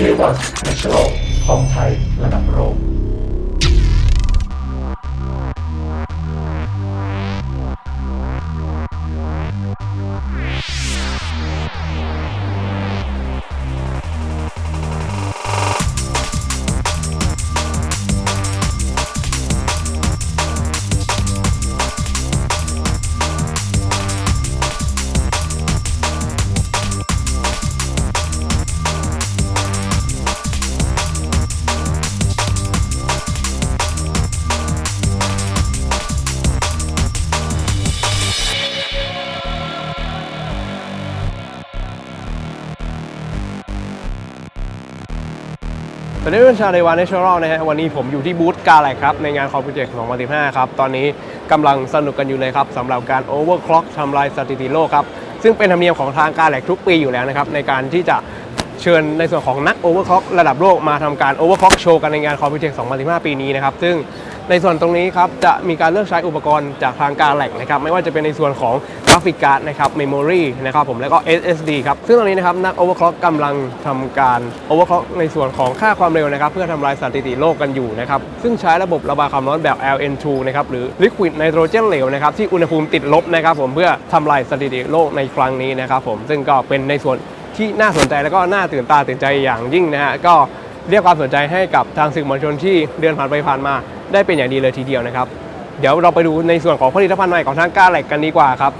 J1 National ของไทยระดับโลก สวัสดีเพื่อนชาวเดวานเนชั่นแนลนะฮะวันนี้ผมอยู่ที่บูธกาแลกครับ ในงานคอมพิวเตอร์2015 ครับ ตอนนี้กำลังสนุกกันอยู่เลยครับสำหรับการโอเวอร์คล็อกทำลายสถิติโลกครับ ซึ่งเป็นธรรมเนียมของทางกาแลกทุกปีอยู่แล้วนะครับ ในการที่จะเชิญในส่วนของนักโอเวอร์คล็อกระดับโลกมาทำการโอเวอร์คล็อกโชว์กันในงานคอมพิวเตอร์2015 ปีนี้นะครับ ซึ่งในส่วนตรงนี้ครับจะมีการเลือกใช้อุปกรณ์จากทางกาแลกนะครับ ไม่ว่าจะเป็นในส่วนของ กราฟิกการ์ดนะครับเมมโมรีนะครับผมแล้วก็ SSD ครับ ซึ่งตอนนี้นะครับนักโอเวอร์คล็อกกำลังทำการโอเวอร์คล็อกในส่วนของค่าความเร็วนะครับเพื่อทำลายสถิติโลกกันอยู่นะครับซึ่งใช้ระบบระบายความร้อนแบบ LN2 นะครับหรือ Liquid Nitrogen เหลวนะครับที่อุณหภูมิติดลบนะครับผมเพื่อทำลายสถิติโลกในครั้งนี้นะครับผมซึ่งก็เป็นในส่วนที่น่าสนใจแล้วก็น่าตื่นตาตื่นใจอย่างยิ่งนะฮะก็เรียกความสนใจให้กับทางสื่อมวลชนที่เดินผ่านไปผ่านมาได้เป็นอย่างดีเลยทีเดียวนะครับ เดี๋ยวเราไปดูในส่วนของผลิตภัณฑ์ใหม่ของทางกาแลกกันดีกว่าครับ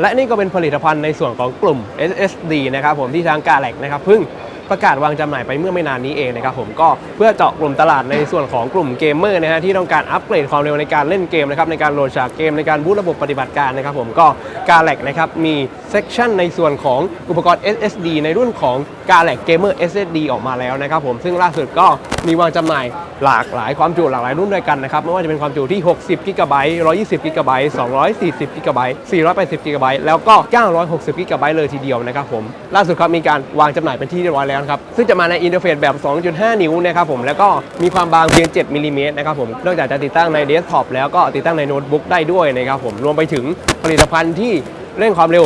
และนี่ก็เป็นผลิตภัณฑ์ในส่วนของกลุ่ม SSD นะครับผมที่ทางกาแล็กนะครับเพิ่งประกาศวางจำหน่ายไปเมื่อไม่นานนี้เองนะครับผมก็เพื่อเจาะกลุ่มตลาดในส่วนของกลุ่มเกมเมอร์นะฮะที่ต้องการอัปเกรดความเร็วในการเล่นเกมนะครับในการโหลดฉากเกมในการบูตระบบปฏิบัติการนะครับผมก็กาแล็กนะครับมีเซกชันในส่วนของอุปกรณ์ SSD ในรุ่นของกาแลกเกมเมอร์ SSD ออกมาแล้วนะครับผมซึ่งล่าสุดก็มีวางจำหน่ายหลากหลายความจุหลากหลายรุ่นด้วยกันนะครับไม่ว่าจะเป็นความจุที่ 60กิกะไบต์120กิกะไบต์240กิกะไบต์480กิกะไบต์แล้วก็ 960กิกะไบต์เลยทีเดียวนะครับผมล่าสุดครับมีการวางจำหน่ายเป็นที่เรียบร้อยแล้วครับซึ่งจะมาในอินเทอร์เฟซแบบ 2.5 นิ้วนะครับผมแล้วก็มีความบางเพียง 7มิลลิเมตรนะครับผมนอกจากจะติดตั้งในเดสก์ท็อปแล้วก็ติดตั้งในโน้ตบุ๊กได้ด้วยนะครับผมรวมไปถึงผลิตภัณฑ์ที่เร่งความเร็ว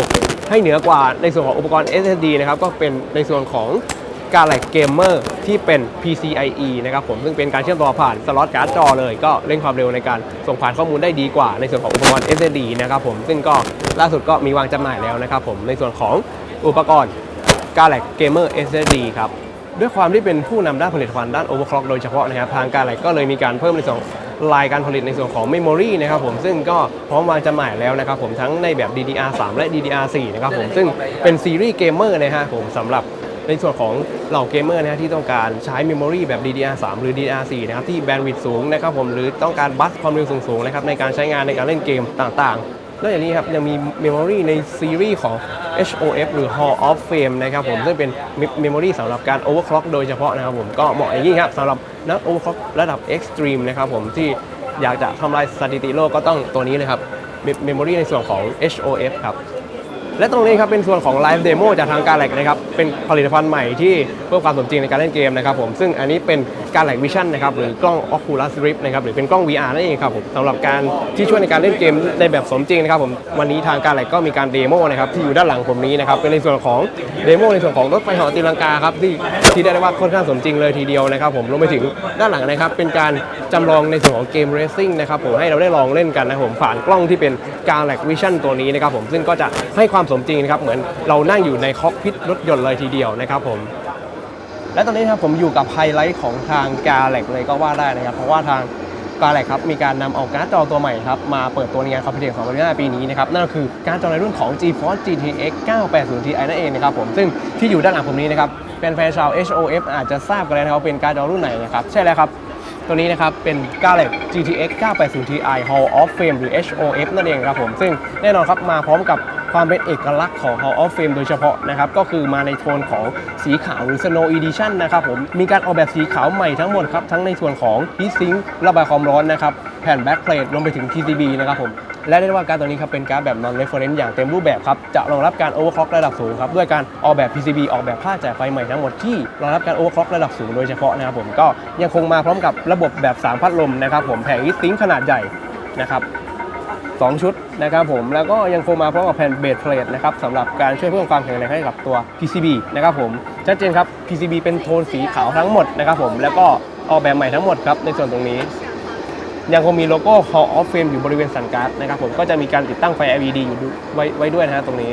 ให้เหนือกว่าในส่วนของอุปกรณ์ SSD นะครับก็เป็นในส่วนของการ์ดเกมเมอร์ที่เป็น PCIe นะครับผมซึ่งเป็นการเชื่อมต่อผ่านสล็อตการ์ดจอเลยก็เร่งความเร็วในการส่งผ่านข้อมูลได้ดีกว่าในส่วนของอุปกรณ์ SSD นะครับผมซึ่งก็ล่าสุดก็มีวางจำหน่ายแล้วนะครับผมในส่วนของอุปกรณ์ g a l a x Gamer SSD ครับ ด้วยความที่เป็นผู้นำด้านผลิตภัณฑ์ด้าน overclock โดยเฉพาะนะครับทาง g a l a x ก็เลยมีการเพิ่มในส่วนลายการผลิตในส่วนของ Memory นะครับผมซึ่งก็พร้อมวางจำหน่ายแล้วนะครับผมทั้งในแบบ DDR3 และ DDR4 นะครับผมซึ่งเป็นซีรีส์เกมเมอร์นะฮะผมสำหรับในส่วนของเหล่าเกมเมอร์นะฮะที่ต้องการใช้ Memory แบบ DDR3 หรือ DDR4 นะครับที่แบนด์วิดต์สูงนะครับผมหรือต้องการบัสความเร็วสูงๆนะครับในการใช้งานในการเล่นเกมต่างๆ นอกจากนี้ครับยังมีเมมโมรีในซีรีส์ของ HOF หรือ Hall of Fame นะครับผมซึ่งเป็นเมมโมรีสำหรับการ overclock โดยเฉพาะนะครับผมก็เหมาะอย่างยิ่งครับสำหรับนัก overclock ระดับ extreme นะครับผมที่อยากจะทำลายสถิติโลกก็ต้องตัวนี้เลยครับเมมโมรีในส่วนของ HOF ครับ และตรงนี้ครับเป็นส่วนของ Live Demo จากทางการแหลกนะครับเป็นผลิตภัณฑ์ใหม่ที่เพิ่มความสมจริงในการเล่นเกมนะครับผมซึ่งอันนี้เป็นการแหลกวิชั่นนะครับหรือกล้อง Oculus Rift นะครับหรือเป็นกล้อง VR นั่นเองครับผมสำหรับการที่ช่วยในการเล่นเกมในแบบสมจริงนะครับผมวันนี้ทางการแหลกก็มีการเดโมนะครับที่อยู่ด้านหลังผมนี้นะครับเป็นในส่วนของเดโมในส่วนของรถไฟหาะตีลังกาครับที่ที่ได้ได้ว่าค่อนข้างสมจริงเลยทีเดียวนะครับผมรวมไปถึงด้านหลังนะครับเป็นการจำลองในส่วนของเกมเรซซิ่งนะครับผมให้เราได้ลองเล่นกันนะผมผ่านกล้องที่เป็นการแลกวิชั่นตัวนี้นะครับผมซึ่งก็จะให้ความสมจริงนะครับเหมือนเรานั่งอยู่ในคอกพิทรถยนต์เลยทีเดียวนะครับผมและตอนนี้ครับผมอยู่กับไฮไลท์ของทางกาแล็กเลยก็ว่าได้นะครับ เพราะว่าทางกาแล็กครับมีการนำเอาการ์ดจอตัวใหม่ครับมาเปิดตัวในงานคอมพิวเตอร์2025ปีนี้นะครับนั่นก็คือการ์ดจอในรุ่นของ GeForce GTX 980 Ti นั่นเองนะครับผมซึ่งที่อยู่ด้านหลังผมนี้นะครับแฟนๆชาว HOF อาจจะทราบกันแล้วนะครับว่าเป็นการ์ดจอรุ่นไหนนะครับใช่แล้วครับตัวนี้นะครับเป็น g a l a x GTX 980 Ti Hall of Fame หรือ HOF นั่นเองครับผมซึ่งแน่นอนครับมาพร้อมกับ ความเป็นเอกลักษณ์ของ Hall of Fame โดยเฉพาะนะครับ ก็คือมาในโทนของสีขาวหรือ Snow Edition นะครับผม มีการออกแบบสีขาวใหม่ทั้งหมดครับ ทั้งในส่วนของ Heat Sink ระบายความร้อนนะครับ แผ่น Backplate รวมไปถึง PCB นะครับผม และได้ว่าการตัวนี้ครับเป็นการดแบบ non reference อย่างเต็มรูปแบบครับ จะรองรับการ overclock ระดับสูงครับ ด้วยการออกแบบ PCB ออกแบบผ้าจ่ายไฟใหม่ทั้งหมดที่รองรับการ overclock ระดับสูงโดยเฉพาะนะครับผม ก็ยังคงมาพร้อมกับระบบแบบ 3 พัดลมนะครับผม แผง Heat Sink ขนาดใหญ่นะครับ 2 ชุดนะครับผมแล้วก็ยังคงมาพร้อมกับแผ่นเบสเพลทนะครับสำหรับการช่วยเพิ่มความแข็งแรงให้กับตัว PCB นะครับผมชัดเจนครับ PCB เป็นโทนสีขาวทั้งหมดนะครับผมแล้วก็ออกแบบใหม่ทั้งหมดครับในส่วนตรงนี้ ยังคงมีโลโก้ Hall of Fame อยู่บริเวณสันการ์ดนะครับผมก็จะมีการติดตั้งไฟ LED อยู่ไว้ไว้ด้วยนะฮะตรงนี้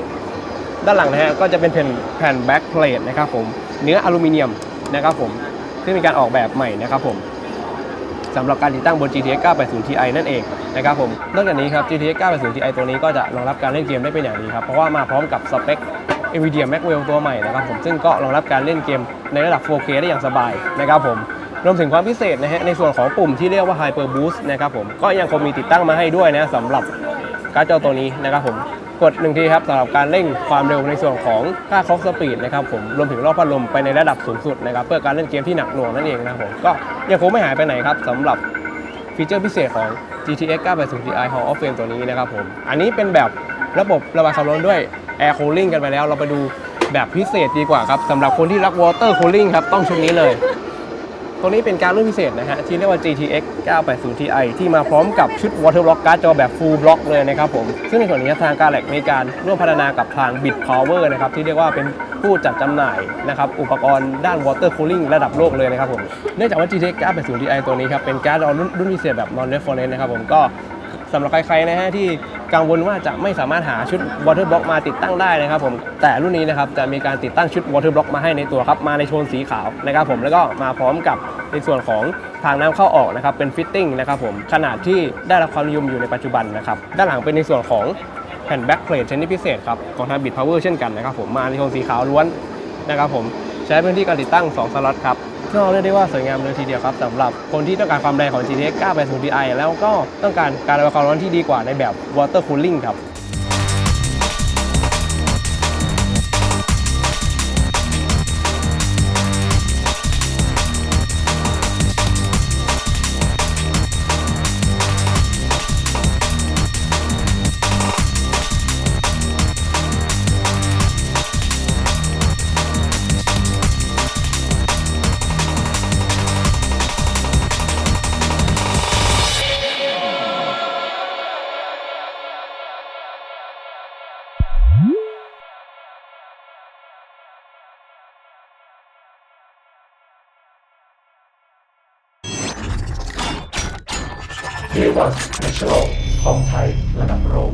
ด้านหลังนะฮะก็จะเป็นแผ่นแผ่นแบ็กเพลทนะครับผมเนื้ออลูมิเนียมนะครับผมซึ่งมีการออกแบบใหม่นะครับผม สำหรับการติดตั้งบน GTX 980 Ti นั่นเองนะครับผมนอกจากนี้ครับ GTX 980 Ti ตัวนี้ก็จะรองรับการเล่นเกมได้เป็นอย่างดีครับ เพราะว่ามาพร้อมกับสเปค NVIDIA Maxwell ตัวใหม่นะครับผมซึ่งก็รองรับการเล่นเกมในระดับ 4K ได้อย่างสบายนะครับผมรวมถึงความพิเศษนะฮะในส่วนของปุ่มที่เรียกว่า Hyper Boost นะครับผมก็ยังคงมีติดตั้งมาให้ด้วยนะสำหรับการ์ดจอตัวนี้นะครับผม กดหนึ่งทีครับสำหรับการเร่งความเร็วในส่วนของค่าคล็อกสปีดนะครับผมรวมถึงรอบพัดลมไปในระดับสูงสุดนะครับเพื่อการเล่นเกมที่หนักหน่วงนั่นเองนะครับผมก็ยังคงไม่หายไปไหนครับสำหรับฟีเจอร์พิเศษของ GTX 980 Ti Hall of Fame ตัวนี้นะครับผมอันนี้เป็นแบบระบบระบายความร้อนด้วย Air Cooling กันไปแล้ว เราไปดูแบบพิเศษดีกว่าครับสำหรับคนที่รัก Water Cooling ครับต้องชุดนี้เลย ตัวนี้เป็นการรุ่นพิเศษนะฮะที่เรียกว่า GTX 980 Ti ที่มาพร้อมกับชุด Water Block การ์ดจอแบบ Full Block เลยนะครับผม ซึ่งในส่วนนี้ทางการแลกมีการร่วมพัฒนากับทาง Bit Power นะครับที่เรียกว่าเป็นผู้จัดจำหน่ายนะครับอุปกรณ์ด้าน Water Cooling ระดับโลกเลยนะครับผม เนื่องจากว่า GTX 980 Ti ตัวนี้ครับเป็นการ์ดจอรุ่นพิเศษแบบ Non Reference นะครับผมก็ สำหรับใครๆนะฮะที่กังวลว่าจะไม่สามารถหาชุด Water Block มาติดตั้งได้นะครับผมแต่รุ่นนี้นะครับจะมีการติดตั้งชุด Water Block มาให้ในตัวครับมาในโทนสีขาวนะครับผมแล้วก็มาพร้อมกับในส่วนของทางน้ำเข้าออกนะครับเป็นฟิตติ้งนะครับผมขนาดที่ได้รับความนิยมอยู่ในปัจจุบันนะครับด้านหลังเป็นในส่วนของแผ่นแบ็กเพลทชนิดพิเศษครับของทาง Bit Power เช่นกันนะครับผมมาในโทนสีขาวล้วนนะครับผมใช้พื้นที่การติดตั้ง 2 สล็อตครับ ก็เรียกได้ว่าสวยงามเลยทีเดียวครับสำหรับคนที่ต้องการความแรงของ GTX 980 Ti แล้วก็ต้องการการระบายความร้อนที่ดีกว่าในแบบ Water Cooling ครับ เรียกว่า National ของไทยระดับโลก